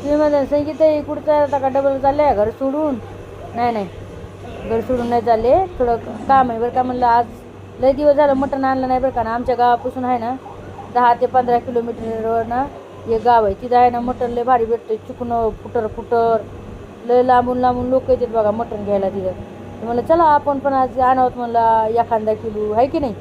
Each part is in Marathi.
तुम्ही म्हणता संगीत आहे? चालता का डबल चालले घर सोडून. नाही नाही. घर सोडून नाही चालले. थोडं काम आहे बरं का. म्हणलं आज लय दिवस झालं मटण आणलं नाही बरं का ना. आमच्या गावापासून आहे ना दहा ते पंधरा किलोमीटरवर ना हे गाव आहे. तिथं आहे ना मटण लय भारी भेटतं चुकणं फुटर फुटर. लय लांबून लांबून लोक येतात बघा मटण घ्यायला तिथं. म्हणलं चला आपण पण आज आणावत म्हणलं एखादा किलो. आहे की नाही?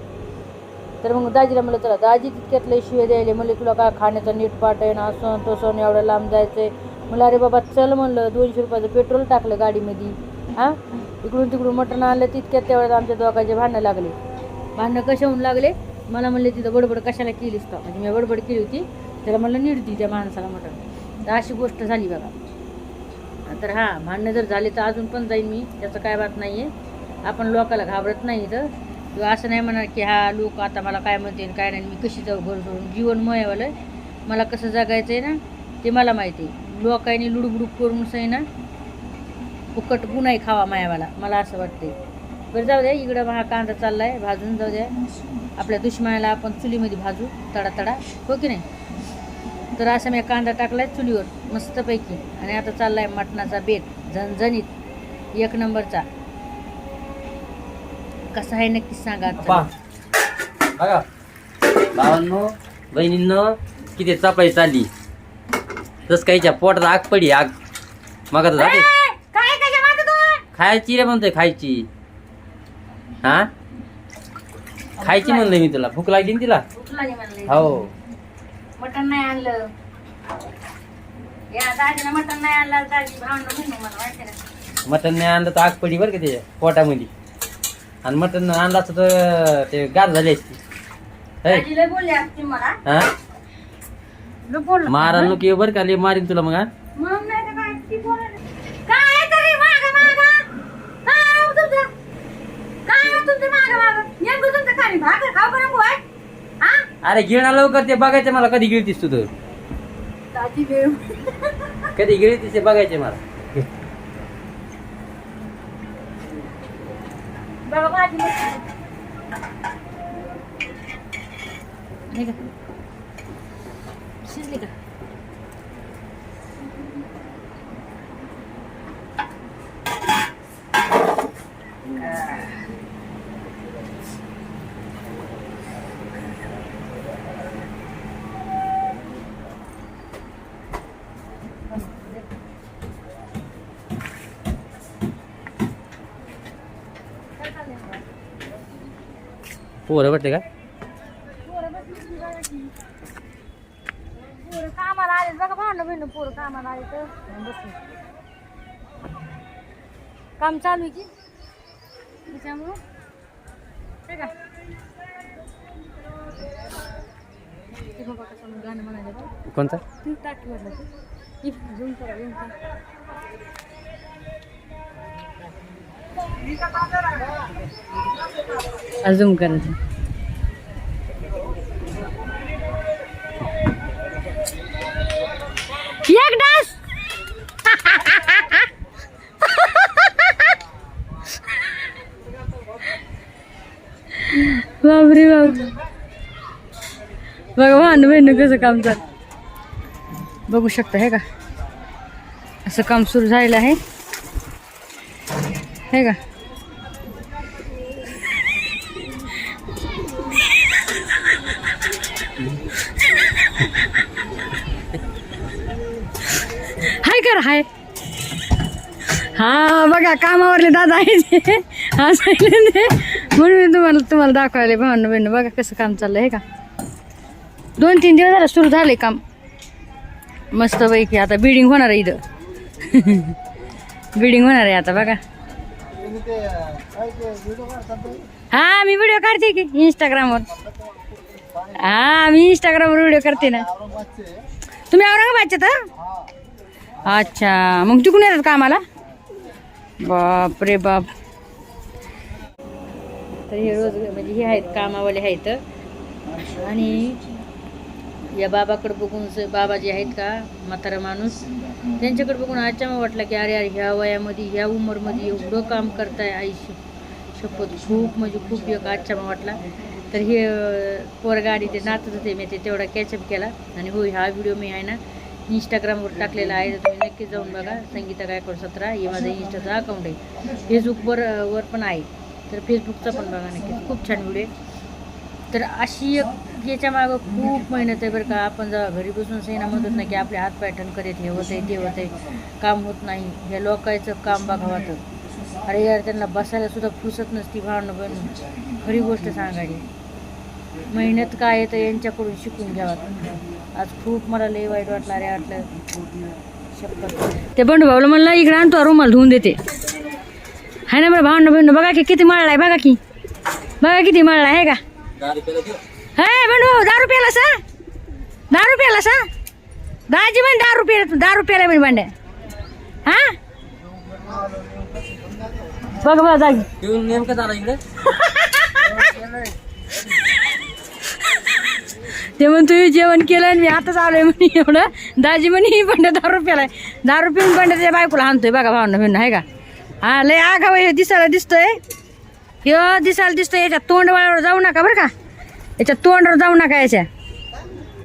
तर मग दाजीला म्हणलं चला दाजी तितक्यात लय शिवे द्यायले. म्हणले तुला काय खाण्याचं नीट पाट आहे ना असं तसं एवढं लांब जायचंय. म्हणलं अरे बाबा चल म्हणलं दोनशे रुपयाचं पेट्रोल टाकलं गाडीमध्ये. हां? इकडून तिकडून मटण आणलं तितक्यात तेवढ्यात आमच्या दोघांचे भांडणं लागले. भांडणं कशा होऊन लागले? मला म्हणले तिथं बडबड कशाला केलीस का म्हणजे मी बडबड केली होती. त्याला म्हणलं नीट दी त्या माणसाला मटण. तर अशी गोष्ट झाली बघा. तर हां भांडणं जर झाले तर अजून पण जाईन मी. त्याचं काय बात नाही आहे आपण लोकाला घाबरत नाही तर किंवा असं नाही म्हणणार की हा लोक आता मला काय म्हणते काय नाही मी कशी जाऊ घर सोडून? जीवन मयावालं आहे मला कसं जगायचं आहे ना ते मला माहिती आहे. लोकांनी लुडबुडूक करूनच आहे ना फुकट गुन्हाही खावा मायावाला मला असं वाटते बरं जाऊ द्या इकडं हा कांदा चालला आहे भाजून जाऊ द्या. आपल्या दुश्मनाला आपण चुलीमध्ये भाजू तडा तडा हो की नाही? तर असं मी कांदा टाकला आहे चुलीवर मस्तपैकी. आणि आता चालला आहे मटणाचा बेत झणझणीत. एक नंबरचा. कसा आहे नक्कीच सांगा पा आजचा. बघा. भावांनो बहिणींनो किती चपाई चालली. जस काहीच्या पोटात आग पडी आग. मग आता जाते. काय त्याच्या मागं तू? खायची रे म्हणतोय खायची. हा? खायची म्हणलंय मी तुला. भूक लागली ना तिला? उठला नाही म्हणले. हो. मटण नाही आणलं. या दाजीनं मटण नाही आणलं. दाजी भावनं म्हणून मला माहिती ना मटण नाही आणलं तर आग पडी बरं का त्याच्या पोटामध्ये. आणि मटण आणलं असतं तर ते गार झाली असती है? दाजी लय बोलले असते मला हा लय बोललं. मारा नको बरं का लय मारीन तुला मग हा मग नाही तर काय ती बोलायला. काय तरी मागं मागं? काय हो तुमचं? काय हो तुमचं मागं मागं? नेमकं तुमचं काय? भाकर खाऊ का नको, होय? हा? अरे गिळणा लवकर ते बघायचं मला कधी गिळतीस तू तर. कधी गिळतीस ते बघायचे मला बघा भाजी शिजली का? पोरं वाटते का? पोरं कामाला आले. बघा भांडण भिंड पोरं कामाला आले तर. बसले काम चालू आहे की? त्याच्यामुळं का? ते बघा कसं मग गाणं म्हणायला येतं. कोणता? तू टाकी वाटलं ते झूम करा झूम करा अजून करायचं एक डास! बाबरे बाब बघा बहिण कसं काम चाल? बघू शकता हे का? असं काम सुरू झालेलं आहे. हे का? हाय हाय. हा बघा कामावरले दादा आहे ते हा म्हणून मी तुम्हाला तुम्हाला दाखवायला भावना बहिण बघा कसं काम चाललंय हे का? दोन तीन दिवस झालं सुरू झाले काम. मस्त पैकी आता बिडिंग होणार आहे इथं. बिडिंग होणार आहे आता बघा. हा मी व्हिडिओ काढते की इंस्टाग्रामवर हा मी इंस्टाग्रामवर व्हिडिओ करते ना. तुम्ही औरंगाबादचे तर अच्छा. मग तिकडून येतात कामाला बाप रे बाप. तर हे रोज म्हणजे हे आहेत कामावाले आहेत. आणि या बाबाकडे बघून बाबा जे आहेत का म्हातारा माणूस त्यांच्याकडे बघून अचानक वाटलं की अरे अरे ह्या वयामध्ये ह्या उमरमध्ये एवढं काम करताय आयुष्य शपथ खूप म्हणजे खूप एक अचानक वाटला. तर हे अं, पोरगा आणि ते नाचत होते मी ते तेवढा कॅचअप केला. आणि हो हा व्हिडिओ मी आहे ना इंस्टाग्रामवर टाकलेला आहे. तर तुम्ही नक्की जाऊन बघा. संगीता गायकवाड सतरा हे माझं इंस्टाचं अकाउंट आहे. फेसबुकवर वर पण आहे. तर फेसबुकचा पण बघा नक्की खूप छान व्हिडिओ आहे. तर अशी एक याच्या मागं खूप मेहनत आहे बरं का. आपण जेव्हा घरी बसून सेना म्हणत नाही की आपले हात पॅटर्न करत हे होत आहे ते होत आहे काम होत नाही. या लोकांचं काम बघावं तर अरे यार त्यांना बसायला सुद्धा फुसत नसती भावनं पण. खरी गोष्ट सांगायची. मेहनत काय आहे तर यांच्याकडून शिकून घ्यावा. आज खूप मला लई वाईट वाटलं अरे वाटलं. शपथ. ते बंडू भाऊला म्हणलं इकडे आणतो रुमाल धुवून देते. हाय ना बरं भावना बहिण बघा की किती मळला आहे बघा की. बघा किती मळला आहे का? हे बंडू भाऊ दहा रुपयाला सा? दहा रुपयाला सा? दहाची पण दहा रुपयाला दहा रुपयाला पण भांड्या. हा? बघ बघ जागी नेमकं झालं इकडे? ते म्हणून तुम्ही जेवण केलं आणि मी आताच आलोय म्हणे. एवढं दाजी म्हणे ही बंड दहा रुपयाला दारू दहा रुपये बंड त्या बायकोला आणतोय बघा भावना बहिण आहे का? हा लय आगाव आहे, दिसायला दिसतोय. ह्यो दिसायला दिसतोय याच्या तोंडवाळावर जाऊ नका बरं का. याच्या तोंडावर जाऊ नका याच्या.